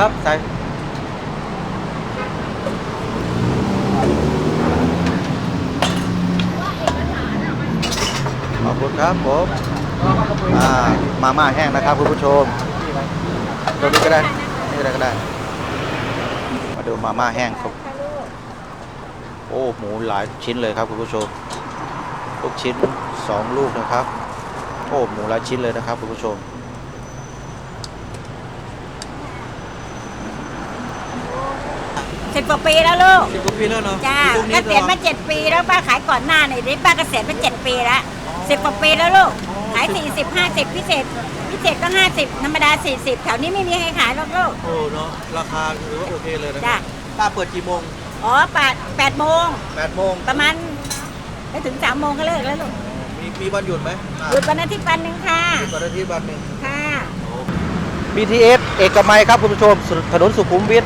ครับใส่ขอบคุณครับผมอ่มาม่าแห้งนะครับคุณผู้ชมตัวนี้ก็ได้นี่ก็ได้ก็ได้ มาดูมาม่าแห้งครับโอ้หมูหลายชิ้นเลยครับคุณผู้ชมลูกชิ้น 2 ลูกนะครับ โอ้หมูหลายชิ้นเลยนะครับคุณผู้ชม สิบกว่าปีแล้วลูกสิบกว่าปีแล้วเนาะจ้าเกษียณมาเจ็ดปีแล้วป้าขายก่อนหน้านี่นี่ป้าเกษียณมาเจ็ดปีแล้วสิบกว่าปีแล้วลูกขายสี่สิบห้าสิบพิเศษ พิเศษก็ห้าสิบธรรมดาสี่สิบแถวนี้ไม่มีใครขายหรอกลูกโอ้เนาะราคาถือว่าโอเคเลยนะจ้าป้าเปิดกี่โมงอ๋อแปดแปดโมงแปดโมงประมาณไม่ถึงสามโมงก็เลิกแล้วลูกมีมีวันหยุดไหมอ่าหยุดวันอาทิตย์วันหนึ่งค่ะหยุดวันอาทิตย์วันหนึ่งค่ะ BTS เอกมัยครับคุณผู้ชมสุถนนสุขุมวิท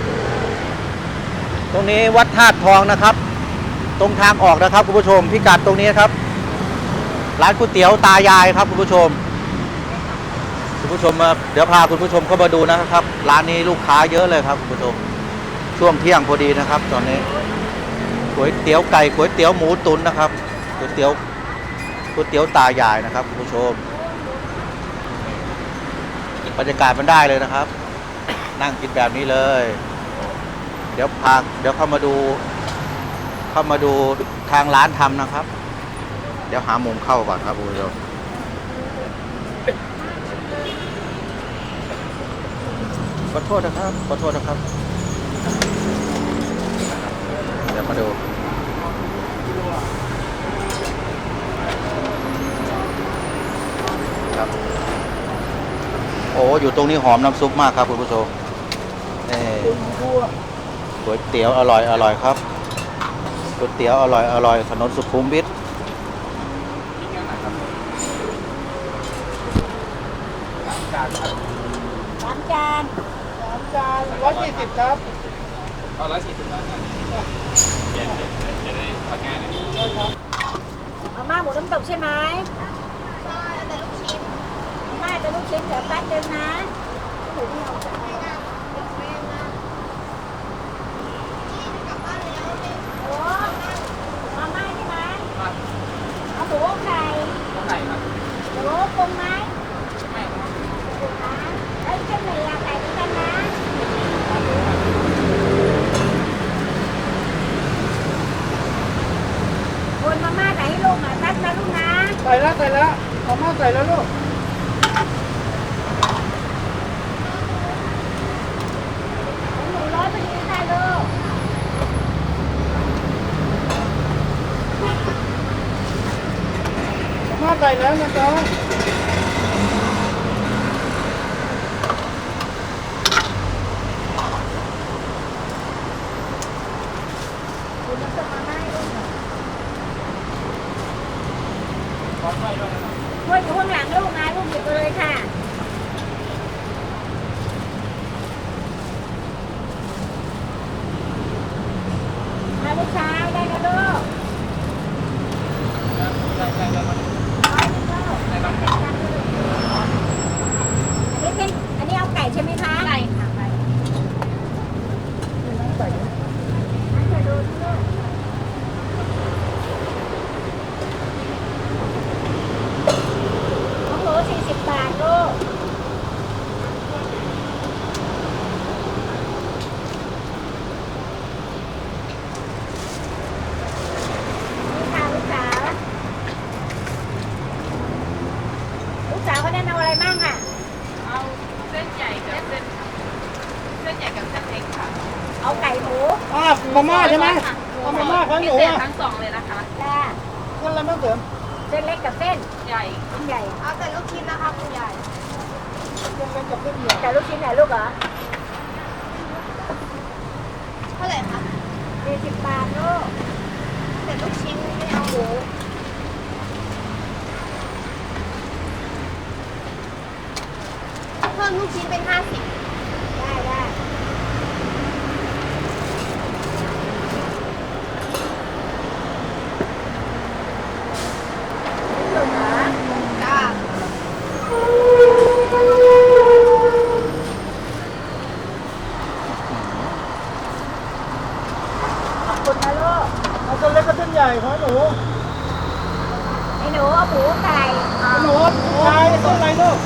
ตรงนี้วัดธาตุทองนะครับ ตรงทางออกนะครับคุณผู้ชมพิกัดตรงนี้ครับ ร้านก๋วยเตี๋ยวตายายครับคุณผู้ชม คุณผู้ชมมาเดี๋ยวพาคุณผู้ชมเข้ามาดูนะครับ ร้านนี้ลูกค้าเยอะเลยครับคุณผู้ชม ช่วงเที่ยงพอดีนะครับ ตอนนี้ก๋วยเตี๋ยวไก่ก๋วยเตี๋ยวหมูตุ๋นนะครับก๋วยเตี๋ยวก๋วยเตี๋ยวตายายนะครับคุณผู้ชมบรรยากาศมันได้เลยนะครับ นั่งกินแบบนี้เลย ดี๋ยวพาเดี๋ยวเข้ามาดู เข้ามาดูทางร้านทำนะครับ เดี๋ยวหามุมเข้าก่อนครับคุณผู้ชมขอโทษนะครับขอโทษนะครับ เดี๋ยวมาดูครับโอ้อยู่ตรงนี้หอมน้ำซุปมากครับคุณผู้ชมนี่ ก๋วยเตี๋ยวอร่อยอร่อยครับก๋วยเตี๋ยวอร่อยอร่อยถนนสุขุมวิทสามจานร้อยสี่สิบครับเอาม่าหมูน้ำตกใช่ไหมใช่แต่ลูกชิ้นมาแต่ลูกชิ้นเดี๋ยวแป๊บนึงนะหมูที่ออกจากโอ้มาม่าใช่ไหมเอาหมูไข่หมูปรุงไหมไม่ปรุงนะไอ้เส้นหมี่อะใส่ด้วยกันนะคนมาม่าใส่ให้ลูกหน่อยแป๊บนะลูกนะ ใส่แล้วใส่แล้วมาม่าใส่แล้วลูกหนูร้อยพอดีค่ะลูกมาม่าใส่แล้วนะจ๊ะ คุณน้ำส้มมาม่าให้ลูกหน่อยถ้วยอยู่ข้างหลังลูกนะลูกหยิบไปเลยค่ะ มาลูกชายได้นะลูกอันนี้เป็นอันนี้เอาไก่ใช่ไหมคะไก่ค่ะไก่ใส่ดูลูกโอ้โหสี่สิบบาทลูก นี่ค่ะลูกสาว ลูกสาวเขาแนะนำอะไรบ้างอะ เอาเส้นใหญ่กับเส้นเส้นใหญ่กับเส้นเล็กค่ะ เอาไก่หมู อ่า มาม่าใช่ไหมค่ะเอามาม่าของหนูพิเศษอะทั้งสองเลยนะคะจ้านั่นอะไรแม่เสริมเส้นเล็กกับเส้นใหญ่เส้นใหญ่ เอาแต่ลูกชิ้นนะคะคุณใหญ่เส้นเล็กกับเส้นใหญ่แต่ลูกชิ้นไหนลูกเหรอ เท่าไหร่คะสี่สิบบาทลูกแต่ลูกชิ้นไม่เอาหมูเพิ่มลูกชิ้นเป็นห้าสิบ ได้ได้ลูกเหรอ จ้า ขอบคุณ นเล็กกับเส้นใหญ่ของหนูไอ้หนูเอาหมูไก่หนูไก่ต้นอะไรลูก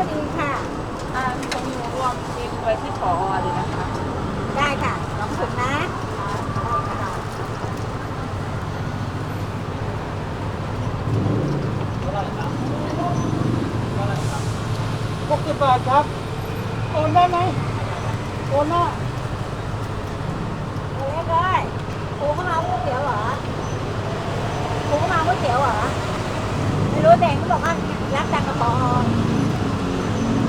อยพอดีค่ะอ่าของหนูรวมเองไว้ที่ผอเลยนะคะ ได้ค่ะสองถุงนะหกสิบบาทครับ โอนได้ไหมโอนได้เอาเล็กเลยปูเข้ามาก๋วยเตี๋ยวเหรอปูเข้ามาก๋วยเตี๋ยวเหรอไม่รู้แต่เขาบอกว่ารับจากกระป๋อ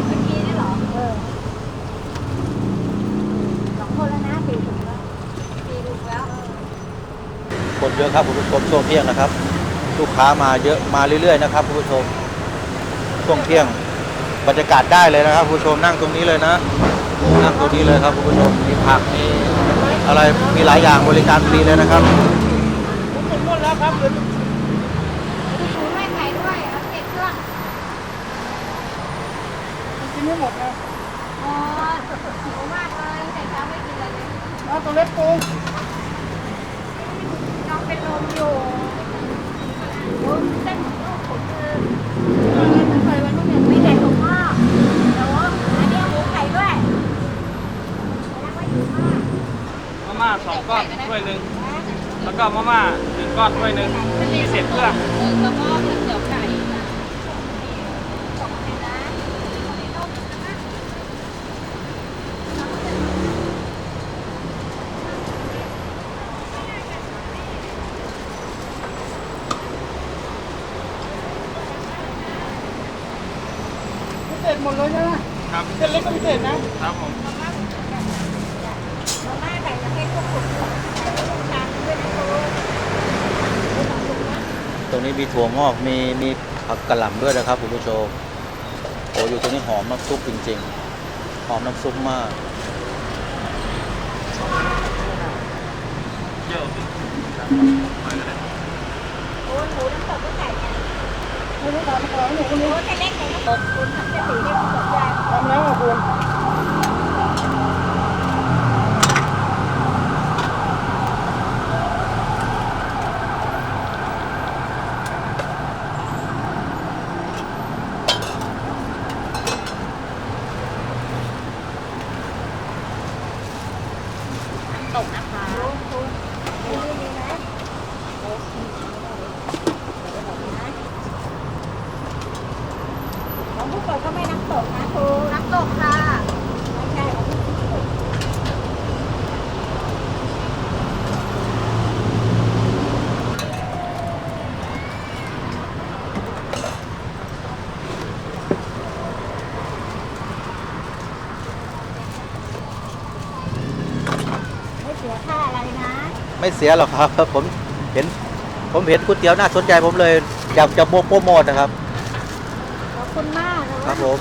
เมื่อกี้นี่เหรอ เออสองคนแล้วนะสี่ถุงแล้วสี่ถุงแล้ว คนเยอะครับคุณผู้ชมช่วงเที่ยงนะครับ ลูกค้ามาเยอะมาเรื่อยๆนะครับคุณผู้ชมช่วงเที่ยงบรรยากาศได้เลยนะครับคุณผู้ชมนั่งตรงนี้เลยนะนั่งตรงนี้เลยครับคุณผู้ชมมีผักมีอะไรมีหลายอย่างบริการฟรีเลยนะครับผมถึงหมดแล้วครับเหลือหมูไม่ไข่ด้วยเอาเสร็จเครื่องกินไม่หมดนะอ๋อหิวมากเลยแต่เช้าไม่กินอะไรเลยเอาตัวเล็กปูน้อง เป็นลมอยู่โอ้ยเส้นของลูกผมคือไม่เคยวันนู้นเนี่ยไม่ใส่ถุงงอกเดี๋ยวอันนี้หมูไก่ด้วยแล้วก็อยู่มามาม่าสองก้อนถ้วยหนึ่งแล้วก็มาม่าหนึ่งก้อนถ้วยหนึ่งที่เครื่อง เออก็ก๋วยเตี๋ยวไก่ พิเศษ หมดเลยใช่ไหมครับเส้นเล็กก็พิเศษนะครับผมมาม่าไก่แล้วให้พวกผมใส่ลูกชามด้วยนะครูเอาสองถุงนะตรงนี้มีถั่วงอกมีมีผักกระหล่ำด้วยนะครับคุณผู้ชมโอ้อยู่ตรงนี้หอมน้ำซุปจริงๆ หอมน้ำซุปมากเยอะโอ้ยหมูน้ำตกก็ไก่ไงไม่ได้ทำของหนูคน โอ้นี้ยแค่เล็กไหนน้ำตกคุณทำจะสีให้คุณสนใจทำแล้วอะคุณ ตกนะคะ คุณคุณดูดีๆนะของผู้ป่วยก็ไม่น้ำตกนะครู น้ำตกค่ะ ไม่ใช่ของผู้ป่วย ไม่เสียค่าอะไรนะ ไม่เสียหรอกครับ ผมเห็น ผมเห็นก๋วยเตี๋ยวน่าสนใจผมเลยอยากจะโปรโมทนะครับ ขอบคุณมากนะครับผม